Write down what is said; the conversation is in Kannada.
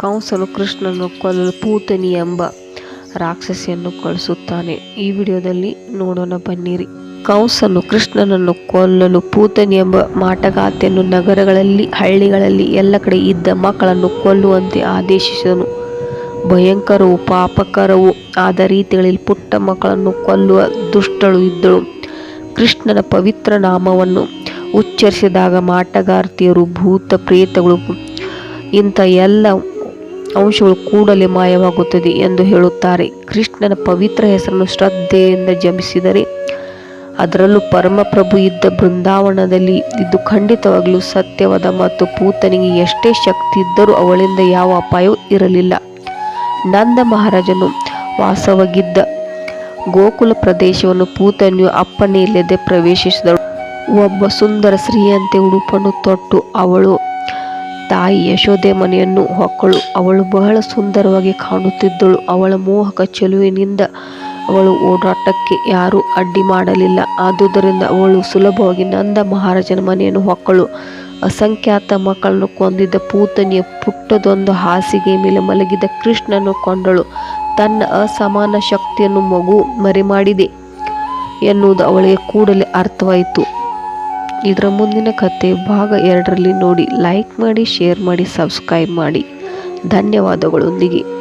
ಕಂಸನು ಕೃಷ್ಣನನ್ನು ಕೊಲ್ಲಲು ಪೂತನಿ ಎಂಬ ರಾಕ್ಷಸಿಯನ್ನು ಕಳಿಸುತ್ತಾನೆ. ಈ ವಿಡಿಯೋದಲ್ಲಿ ನೋಡೋಣ, ಬನ್ನಿರಿ. ಕಂಸನು ಕೃಷ್ಣನನ್ನು ಕೊಲ್ಲಲು ಪೂತನಿ ಎಂಬ ಮಾಟಗಾತೆಯನ್ನು ನಗರಗಳಲ್ಲಿ, ಹಳ್ಳಿಗಳಲ್ಲಿ ಎಲ್ಲ ಕಡೆ ಇದ್ದ ಮಕ್ಕಳನ್ನು ಕೊಲ್ಲುವಂತೆ ಆದೇಶಿಸಿದನು. ಭಯಂಕರವೂ ಪಾಪಕರವೂ ಆದ ರೀತಿಗಳಲ್ಲಿ ಪುಟ್ಟ ಮಕ್ಕಳನ್ನು ಕೊಲ್ಲುವ ದುಷ್ಟಳು ಇದ್ದಳು. ಕೃಷ್ಣನ ಪವಿತ್ರ ನಾಮವನ್ನು ಉಚ್ಚರಿಸಿದಾಗ ಮಾಟಗಾರ್ತಿಯರು ಭೂತ ಪ್ರೇತಗಳು, ಇಂಥ ಎಲ್ಲ ಅಂಶಗಳು ಕೂಡಲೇ ಮಾಯವಾಗುತ್ತದೆ ಎಂದು ಹೇಳುತ್ತಾರೆ. ಕೃಷ್ಣನ ಪವಿತ್ರ ಹೆಸರನ್ನು ಶ್ರದ್ಧೆಯಿಂದ ಜಪಿಸಿದರೆ ಅದರಲ್ಲೂ ಪರಮಪ್ರಭು ಇದ್ದ ಬೃಂದಾವನದಲ್ಲಿ ಇದು ಖಂಡಿತವಾಗಲೂ ಸತ್ಯವಾದ ಮತ್ತು ಪೂತನಿಗೆ ಎಷ್ಟೇ ಶಕ್ತಿ ಇದ್ದರೂ ಅವಳಿಂದ ಯಾವ ಅಪಾಯವೂ ಇರಲಿಲ್ಲ. ನಂದ ಮಹಾರಾಜನು ವಾಸವಾಗಿದ್ದ ಗೋಕುಲ ಪ್ರದೇಶವನ್ನು ಪೂತನಿಯು ಇಲ್ಲದೆ ಪ್ರವೇಶಿಸಿದಳು. ಒಬ್ಬ ಸುಂದರ ಸ್ತ್ರೀಯಂತೆ ಉಡುಪನ್ನು ತೊಟ್ಟು ಅವಳು ತಾಯಿ ಯಶೋದೆ ಮನೆಯನ್ನು ಹೊಕ್ಕಳು. ಅವಳು ಬಹಳ ಸುಂದರವಾಗಿ ಕಾಣುತ್ತಿದ್ದಳು. ಅವಳ ಮೋಹಕ ಚೆಲುವಿನಿಂದ ಅವಳು ಓಡಾಟಕ್ಕೆ ಯಾರೂ ಅಡ್ಡಿ ಮಾಡಲಿಲ್ಲ. ಆದುದರಿಂದ ಅವಳು ಸುಲಭವಾಗಿ ನಂದ ಮಹಾರಾಜನ ಮನೆಯನ್ನು ಹೊಕ್ಕಳು. ಅಸಂಖ್ಯಾತ ಮಕ್ಕಳನ್ನು ಕೊಂದಿದ್ದ ಪೂತನಿಯ ಪುಟ್ಟದೊಂದು ಹಾಸಿಗೆ ಮೇಲೆ ಮಲಗಿದ ಕೃಷ್ಣನು ಕೊಂಡಳು. ತನ್ನ ಅಸಮಾನ ಶಕ್ತಿಯನ್ನು ಮಗು ಮರೆಮಾಡಿದೆ ಎನ್ನುವುದು ಅವಳಿಗೆ ಕೂಡಲೇ ಅರ್ಥವಾಯಿತು. ಇದರ ಮುಂದಿನ ಕತೆ ಭಾಗ ಎರಡರಲ್ಲಿ ನೋಡಿ ಲೈಕ್ ಮಾಡಿ ಶೇರ್ ಮಾಡಿ ಸಬ್ಸ್ಕ್ರೈಬ್ ಮಾಡಿ. ಧನ್ಯವಾದಗಳೊಂದಿಗೆ.